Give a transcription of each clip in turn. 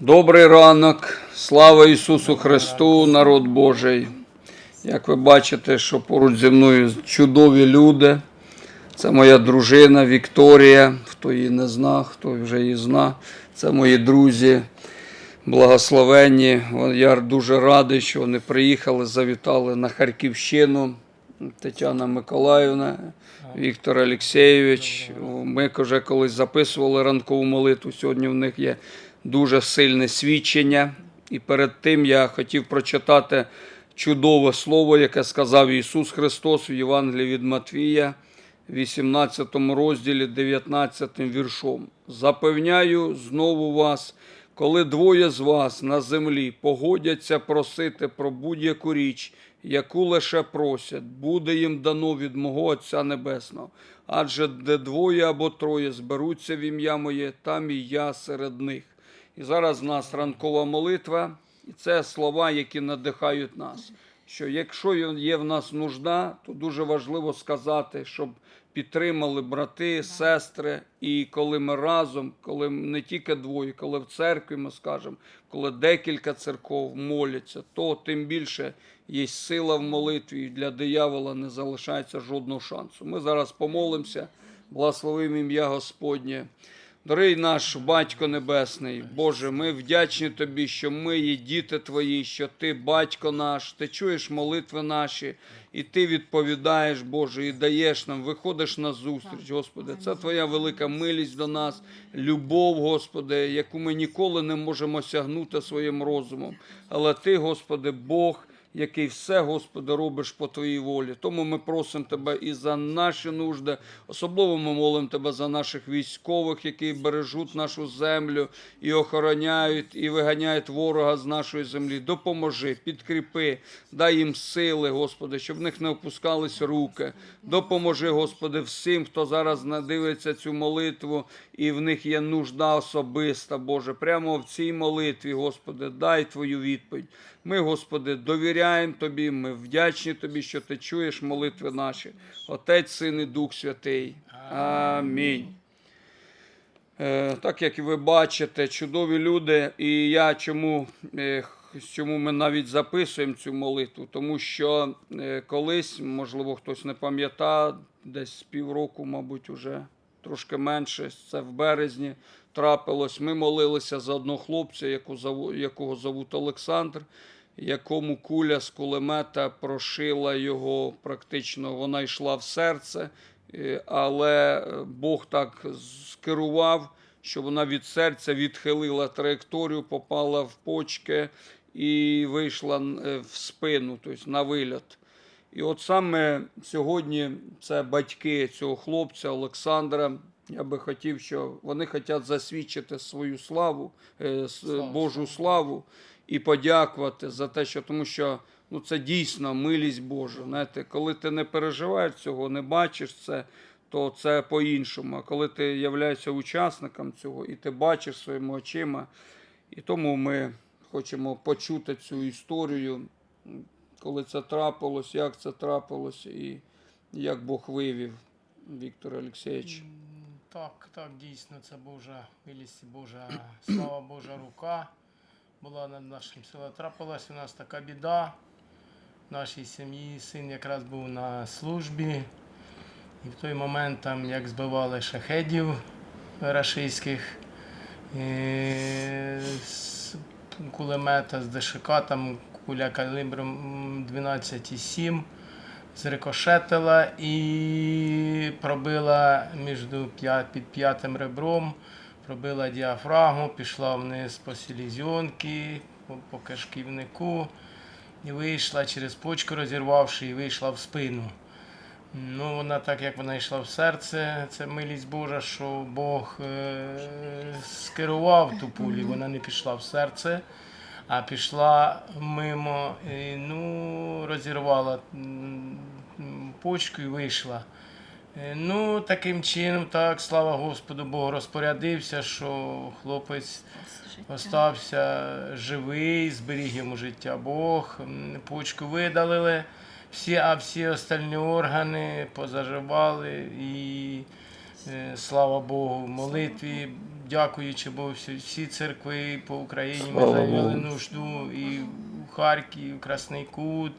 Добрий ранок, слава Ісусу Христу, народ Божий. Як ви бачите, що поруч зі мною чудові люди. Це моя дружина Вікторія, хто її не зна, хто вже її зна. Це мої друзі, благословенні. Я дуже радий, що вони приїхали, завітали на Харківщину. Тетяна Миколаївна, Віктор Олексійович. Ми вже колись записували ранкову молитву. Сьогодні в них є дуже сильне свідчення. І перед тим я хотів прочитати чудове слово, яке сказав Ісус Христос в Євангелії від Матвія, 18 розділі, 19 віршом. Запевняю знову вас, коли двоє з вас на землі погодяться просити про будь-яку річ, яку лише просять, буде їм дано від мого Отця Небесного. Адже де двоє або троє зберуться в ім'я моє, там і я серед них. І зараз в нас ранкова молитва, і це слова, які надихають нас. Що якщо є в нас нужда, то дуже важливо сказати, щоб підтримали брати, сестри. І коли ми разом, коли не тільки двоє, коли в церкві ми скажемо, коли декілька церков моляться, то тим більше є сила в молитві, і для диявола не залишається жодного шансу. Ми зараз помолимося, благословимо ім'я Господнє. Дорогий наш Батько Небесний, Боже, ми вдячні Тобі, що ми є діти Твої, що Ти, батько наш, Ти чуєш молитви наші, і Ти відповідаєш, Боже, і даєш нам, виходиш на зустріч, Господи. Це Твоя велика милість до нас, любов, Господи, яку ми ніколи не можемо сягнути своїм розумом. Але Ти, Господи, Бог який все, Господи, робиш по Твоїй волі. Тому ми просимо Тебе і за наші нужди. Особливо ми молимо Тебе за наших військових, які бережуть нашу землю і охороняють, і виганяють ворога з нашої землі. Допоможи, підкріпи, дай їм сили, Господи, щоб в них не опускались руки. Допоможи, Господи, всім, хто зараз надивиться цю молитву, і в них є нужда особиста, Боже. Прямо в цій молитві, Господи, дай Твою відповідь. Ми, Господи, довіряємо Тобі, ми вдячні Тобі, що Ти чуєш молитви наші. Отець, Син і Дух Святий. Амінь. Е, Так як ви бачите, чудові люди, і я чому, е, чому ми навіть записуємо цю молитву, тому що е, колись, можливо, хтось не пам'ятає, десь півроку, мабуть, уже трошки менше, це в березні трапилось. Ми молилися за одного хлопця, якого зовут Олександр, якому куля з кулемета прошила його практично, вона йшла в серце, е, але е, Бог так скерував, що вона від серця відхилила траєкторію, попала в почки і вийшла е, в спину, тобто на виліт. І от саме сьогодні це батьки цього хлопця Олександра. Я би хотів, що вони хочуть засвідчити свою славу, е, с- Божу славу і подякувати за те, що тому що ну, це дійсно милість Божа. Знаєте, коли ти не переживаєш цього, не бачиш це, то це по-іншому. А коли ти являєшся учасником цього і ти бачиш своїми очима, і тому ми хочемо почути цю історію, коли це трапилось, як це трапилось і як Бог вивів Віктор Олексійович. Так, так, дійсно, це Божа милість, Божа слава Божа рука була над нашим селом. Трапилась у нас така біда. В нашій сім'ї син якраз був на службі. І в той момент, там, як збивали шахедів рашистських з кулемета, з ДШК, там куля калібром 12,7 зрикошетила і пробила між під п'ятим ребром, пробила діафрагму, пішла вниз по селезенки, по, по кишківнику і вийшла через почку розірвавши, і вийшла в спину. Ну, вона так як вона йшла в серце, це милість Божа, що Бог е, скерував ту пулю, вона не пішла в серце, а пішла мимо, і, ну, розірвала почку і вийшла. Е, Ну, таким чином, так, слава Господу Богу, розпорядився, що хлопець остався живий, зберіг йому життя Бог, почку видалили, всі, а всі остальні органи позаживали і е, слава Богу, молитві, дякуючи Богу, всі, всі церкви по Україні ми заявили нужду і у Харкові, Красний Кут,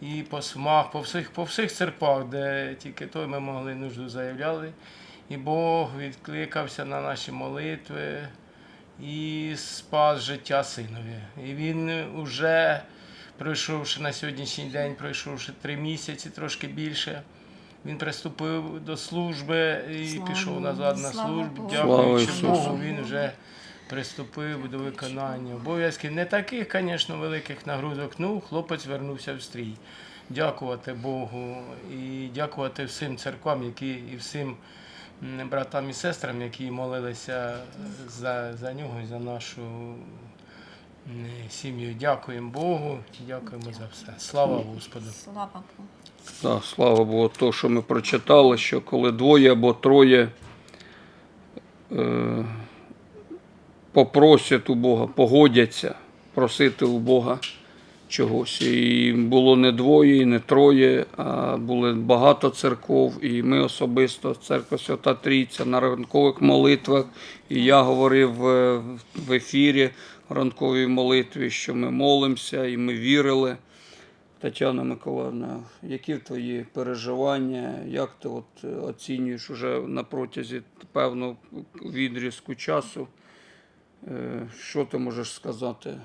і по Смах, по всіх, по всіх церквах, де тільки той ми могли нужду заявляли. І Бог відкликався на наші молитви і спас життя синові. І він уже, пройшовши на сьогоднішній день, пройшовши три місяці, трошки більше, він приступив до служби і Слава пішов назад на службу. Дякуючи Богу, він вже приступив до виконання обов'язків. Не таких, звісно, великих нагрузок. Ну, хлопець вернувся в стрій. Дякувати Богу і дякувати всім церквам, які і всім братам і сестрам, які молилися за, за нього і за нашу сім'ю. Дякуємо Богу, дякуємо за все. Слава Господу. Слава Богу. Да, слава Богу, то, що ми прочитали, що коли двоє або троє е, попросять у Бога, погодяться просити у Бога чогось. І було не двоє, і не троє, а були багато церков. І ми особисто, церква Свята Трійця, на ранкових молитвах. І я говорив е, в ефірі ранковій молитві, що ми молимося і ми вірили. Тетяна Миколаївна, які твої переживання, як ти от е, оцінюєш уже на протязі певного відрізку часу? Е, Що ти можеш сказати?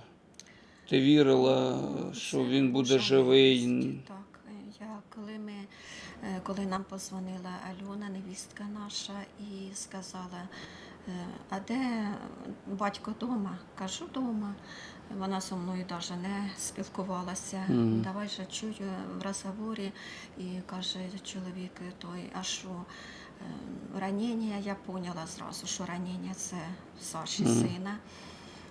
Ти вірила, що він буде живий? Так, я коли ми, е, коли нам позвонила Альона, невістка наша, і сказала, е, а де батько вдома? Кажу вдома. Вона зі мною навіть не спілкувалася. Мгм. Давай же чую в розговорі, і каже чоловік той, а що? Е, Ранення, я поняла зразу, що ранення це Саші Мгм. сина.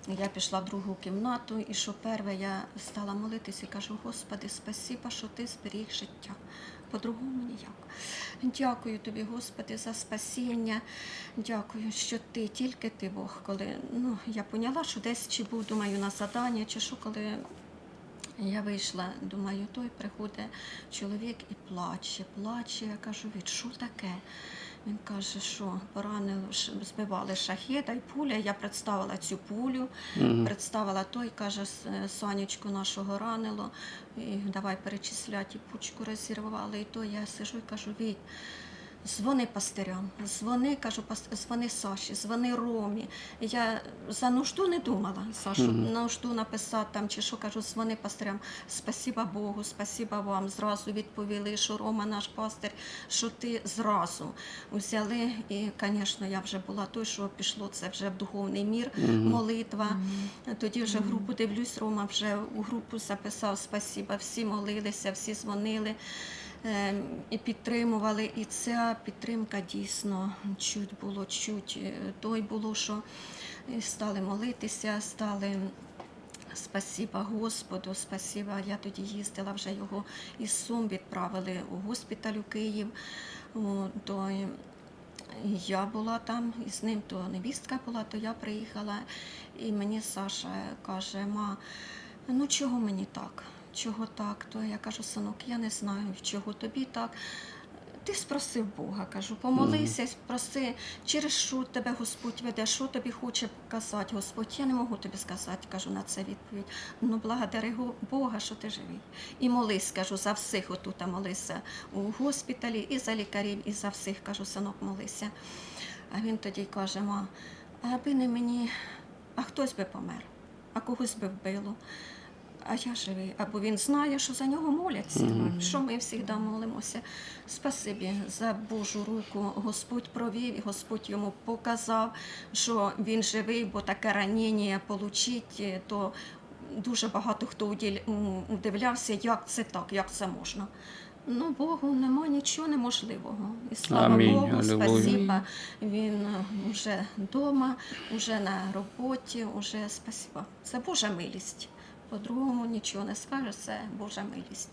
Я пішла в другу кімнату, і що перше я стала молитися і кажу, Господи, спасіба, що ти зберіг життя. По-другому ніяк. Дякую тобі, Господи, за спасіння. Дякую, що ти, тільки ти Бог. Коли ну, я поняла, що десь чи був, думаю, на задання, чи що, коли я вийшла, думаю, той приходить чоловік і плаче, плаче. Я кажу, від що таке? Він каже, що поранили, збивали шахеда і пуля. Я представила цю пулю, Мгм. представила той, каже, «С- е, Санечку нашого ранило, і давай перечисляти, і пучку розірвали. І то я сижу і кажу, Віть, дзвони пастирям, дзвони, кажу, дзвони Саші, дзвони Ромі. Я за нужду не думала, Сашу, Мгм. нужду написати там чи що, кажу, дзвони пастирям. Спасіба Богу, спасіба вам. Зразу відповіли, що Рома наш пастир, що ти зразу взяли. І, звісно, я вже була той, що пішло це вже в духовний мір, Мгм. молитва. Тоді вже в групу дивлюсь, Рома вже у групу записав спасіба. Всі молилися, всі дзвонили і підтримували. І ця підтримка дійсно чуть було, чуть е, той було, що е, стали молитися, стали. Спасіба Господу, спасіба. Я тоді їздила вже його із Сум відправили у госпіталь у Київ. То я була там із ним, то невістка була, то я приїхала, і мені Саша каже, ма, ну чого мені так? Чого так? То я кажу, синок, я не знаю, чого тобі так. Ти спросив Бога, кажу, помолися, проси, через що тебе Господь веде, що тобі хоче показати Господь. Я не можу тобі сказати, кажу на це відповідь. Ну, благодари Бога, що ти живий. І молись, кажу, за всіх отут молися у госпіталі, і за лікарів, і за всіх, кажу, синок, молися. А він тоді каже, ма, аби не мені, а хтось би помер, а когось би вбило. А я живий, або він знає, що за нього моляться, що ми завжди молимося. Спасибі за Божу руку. Господь провів, і Господь йому показав, що він живий, бо таке ранення отримати, то дуже багато хто удивлявся, як це так, як це можна. Ну, Богу нема нічого неможливого. І слава Амінь. Богу, Алілуя. спасіба. Він е, вже вдома, вже на роботі, вже спасіба. Це Божа милість. По-другому нічого не скажеш, це Божа милість.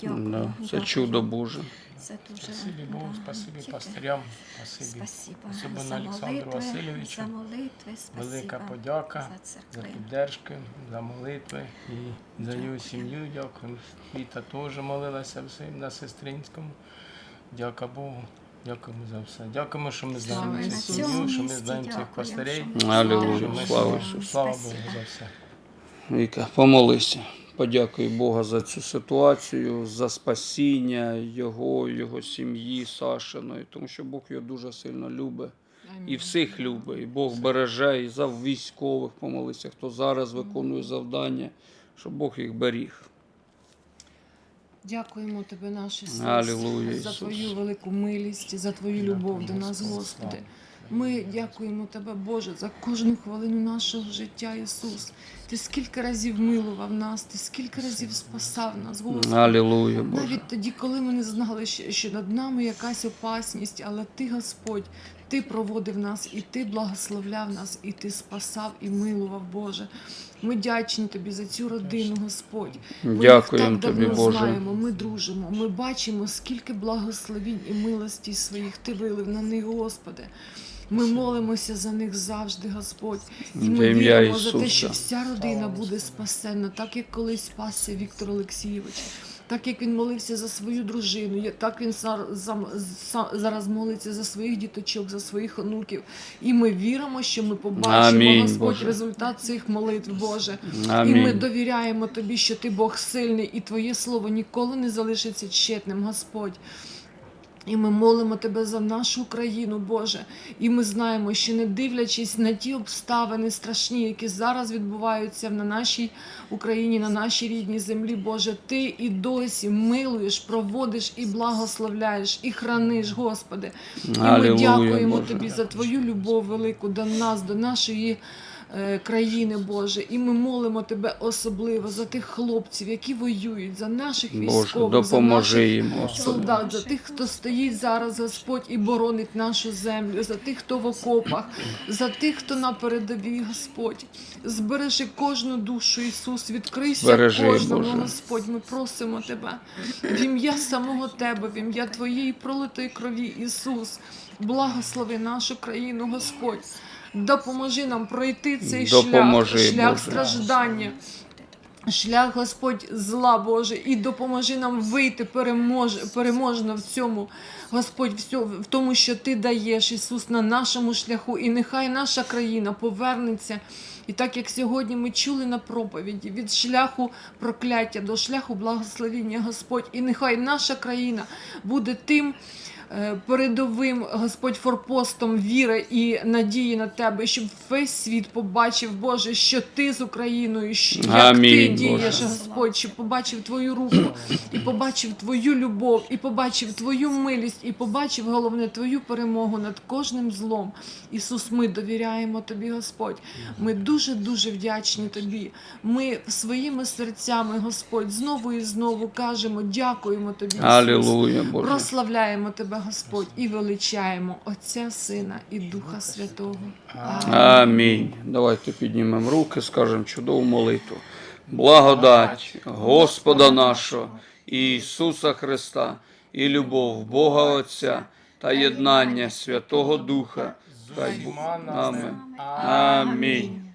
Дякую. Да, це дякую. чудо Боже. Це дуже Спасибі Богу, да, спасибі пастирям, спасибі. Спасибо. Особливо за Олександру молитви, Васильовичу. За молитви, спасибо. Велика подяка за за піддержки, за молитви і за його сім'ю. Дякую. Віта теж молилася всім на сестринському. Дяка Богу. Дякуємо за все. Дякуємо, що ми знаємо цю сім'ю, що ми знаємо цих пастирей. Ісусу. Слава Богу за все. Віка, помолися. Подякуй Бога за цю ситуацію, за спасіння його, його сім'ї, Сашиної, тому що Бог його дуже сильно любить. І всіх любить. І Бог береже, і за військових помолися, хто зараз виконує завдання, щоб Бог їх беріг. Дякуємо Тебе, наш Ісус, Алілуя, за Твою велику милість, за Твою любов до нас, Господи. Ми дякуємо Тебе, Боже, за кожну хвилину нашого життя, Ісус. Ти скільки разів милував нас, ти скільки разів спасав нас, Господи. Алілуя, Боже. Навіть тоді, коли ми не знали, що над нами якась опасність, але ти, Господь, ти проводив нас, і ти благословляв нас, і ти спасав і милував, Боже. Ми дячні тобі за цю родину, Господь. Ми їх Дякуємо так тобі, давно Боже. знаємо, ми дружимо, ми бачимо, скільки благословінь і милості своїх ти вилив на них, Господи. Ми молимося за них завжди, Господь. І ми віримо за те, що вся родина буде спасена, так як колись спасся Віктор Олексійович. Так як він молився за свою дружину, так він зар- зараз молиться за своїх діточок, за своїх онуків. І ми віримо, що ми побачимо, Амінь, Господь, Боже. результат цих молитв, Боже. І ми довіряємо Тобі, що Ти Бог сильний, і Твоє слово ніколи не залишиться тщетним, Господь. І ми молимо Тебе за нашу країну, Боже. І ми знаємо, що не дивлячись на ті обставини страшні, які зараз відбуваються на нашій Україні, на нашій рідній землі, Боже, Ти і досі милуєш, проводиш і благословляєш, і храниш, Господи. І ми Алілуя, дякуємо Боже. Тобі за Твою любов велику до нас, до нашої. Е, Країни Боже, і ми молимо Тебе особливо за тих хлопців, які воюють, за наших Боже, військових, за наших їм, солдат, за тих, хто стоїть зараз, Господь, і боронить нашу землю, за тих, хто в окопах, за тих, хто на передовій, Господь. Збережи кожну душу, Ісус, відкрийся Збережи, кожному, Боже. Господь. Ми просимо Тебе. В ім'я самого Тебе, в ім'я Твоєї пролитої крові, Ісус. Благослови нашу країну, Господь. Допоможи нам пройти цей Допоможи, шлях, шлях Боже. страждання. Шлях Господь зла Боже, і допоможи нам вийти перемож, переможно в цьому, Господь, в тому, що Ти даєш, Ісус, на нашому шляху, і нехай наша країна повернеться. І так як сьогодні ми чули на проповіді від шляху прокляття до шляху благословіння, Господь, і нехай наша країна буде тим передовим Господь форпостом віри і надії на тебе, щоб весь світ побачив, Боже, що ти з Україною, що як ти дієш, Боже. Господь, щоб побачив твою руку, і побачив твою любов, і побачив твою милість, і побачив головне твою перемогу над кожним злом. Ісус, ми довіряємо тобі, Господь. Ми дуже дуже вдячні тобі. Ми своїми серцями, Господь, знову і знову кажемо, дякуємо тобі. Ісус. Алілуя, Боже. Прославляємо тебе, Господь, і величаємо Отця, Сина і Духа Святого. Амінь. Амінь. Давайте піднімемо руки, скажемо чудову молитву. Благодать Господа нашого Ісуса Христа і любов Бога Отця та єднання Святого Духа. Хай. Амінь.